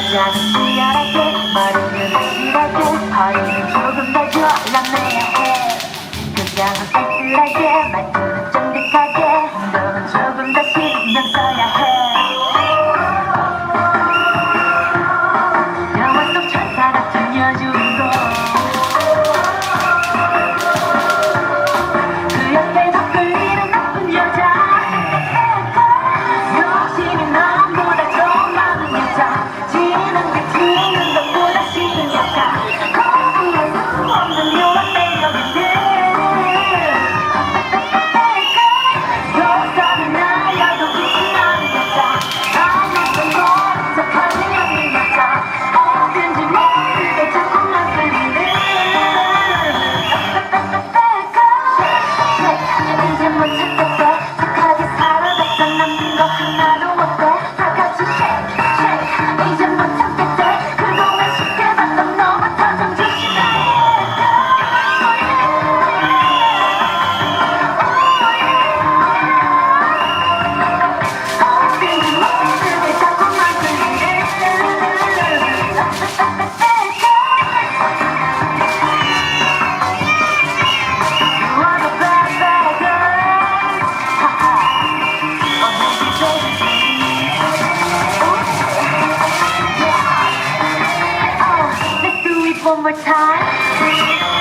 맞아 치열하게 머리는 확실하게 허리는 조금 더 졸라매야 해 표정은 쓸쓸하게 말투는 one more time.